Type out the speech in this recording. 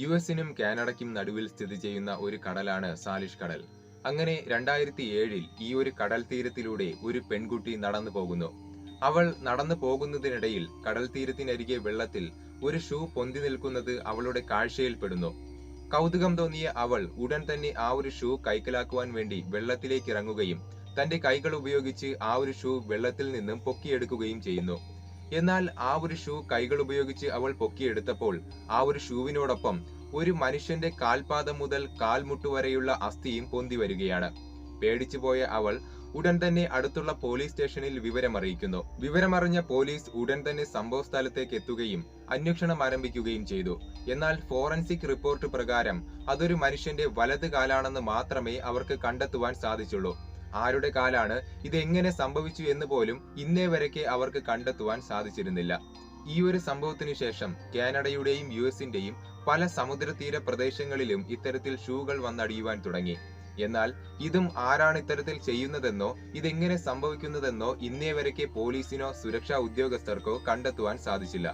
U എസിനും കാനഡയ്ക്കും നടുവിൽ സ്ഥിതി ചെയ്യുന്ന ഒരു കടലാണ് സാലിഷ് കടൽ. അങ്ങനെ രണ്ടായിരത്തി ഏഴിൽ ഈ ഒരു കടൽ തീരത്തിലൂടെ ഒരു പെൺകുട്ടി നടന്നു പോകുന്നു. അവൾ നടന്നു പോകുന്നതിനിടയിൽ കടൽ തീരത്തിനരികെ വെള്ളത്തിൽ ഒരു ഷൂ പൊന്തി നിൽക്കുന്നത് അവളുടെ കാഴ്ചയിൽപ്പെടുന്നു. കൗതുകം തോന്നിയ അവൾ ഉടൻ തന്നെ ആ ഒരു ഷൂ കൈക്കലാക്കുവാൻ വേണ്ടി വെള്ളത്തിലേക്ക് ഇറങ്ങുകയും തന്റെ കൈകൾ ഉപയോഗിച്ച് ആ ഒരു ഷൂ വെള്ളത്തിൽ നിന്നും പൊക്കിയെടുക്കുകയും ചെയ്യുന്നു. എന്നാൽ ആ ഒരു ഷൂ കൈകൾ ഉപയോഗിച്ച് അവൾ പൊക്കിയെടുത്തപ്പോൾ ആ ഒരു ഷൂവിനോടൊപ്പം ഒരു മനുഷ്യന്റെ കാൽപാദം മുതൽ കാൽമുട്ട് വരെയുള്ള അസ്ഥിയും പൊന്തി വരികയാണ്. പേടിച്ചു പോയ അവൾ ഉടൻ തന്നെ അടുത്തുള്ള പോലീസ് സ്റ്റേഷനിൽ വിവരമറിയിക്കുന്നു. വിവരമറിഞ്ഞ പോലീസ് ഉടൻ തന്നെ സംഭവ സ്ഥലത്തേക്ക് എത്തുകയും അന്വേഷണം ആരംഭിക്കുകയും ചെയ്തു. എന്നാൽ ഫോറൻസിക് റിപ്പോർട്ട് പ്രകാരം അതൊരു മനുഷ്യന്റെ വലത് കാലാണെന്ന് മാത്രമേ അവർക്ക് കണ്ടെത്തുവാൻ സാധിച്ചുള്ളൂ. ആരുടെ കാലാണ് ഇത് എങ്ങനെ സംഭവിച്ചു എന്ന് പോലും ഇന്നേ വരയ്ക്ക് അവർക്ക് കണ്ടെത്തുവാൻ സാധിച്ചിരുന്നില്ല. ഈ ഒരു സംഭവത്തിനു ശേഷം കാനഡയുടെയും യു എസിന്റെയും പല സമുദ്രതീര പ്രദേശങ്ങളിലും ഇത്തരത്തിൽ ഷൂകൾ വന്നടിയുവാൻ തുടങ്ങി. എന്നാൽ ഇതും ആരാണ് ഇത്തരത്തിൽ ചെയ്യുന്നതെന്നോ ഇതെങ്ങനെ സംഭവിക്കുന്നതെന്നോ ഇന്നേ വരയ്ക്ക് പോലീസിനോ സുരക്ഷാ ഉദ്യോഗസ്ഥർക്കോ കണ്ടെത്തുവാൻ സാധിച്ചില്ല.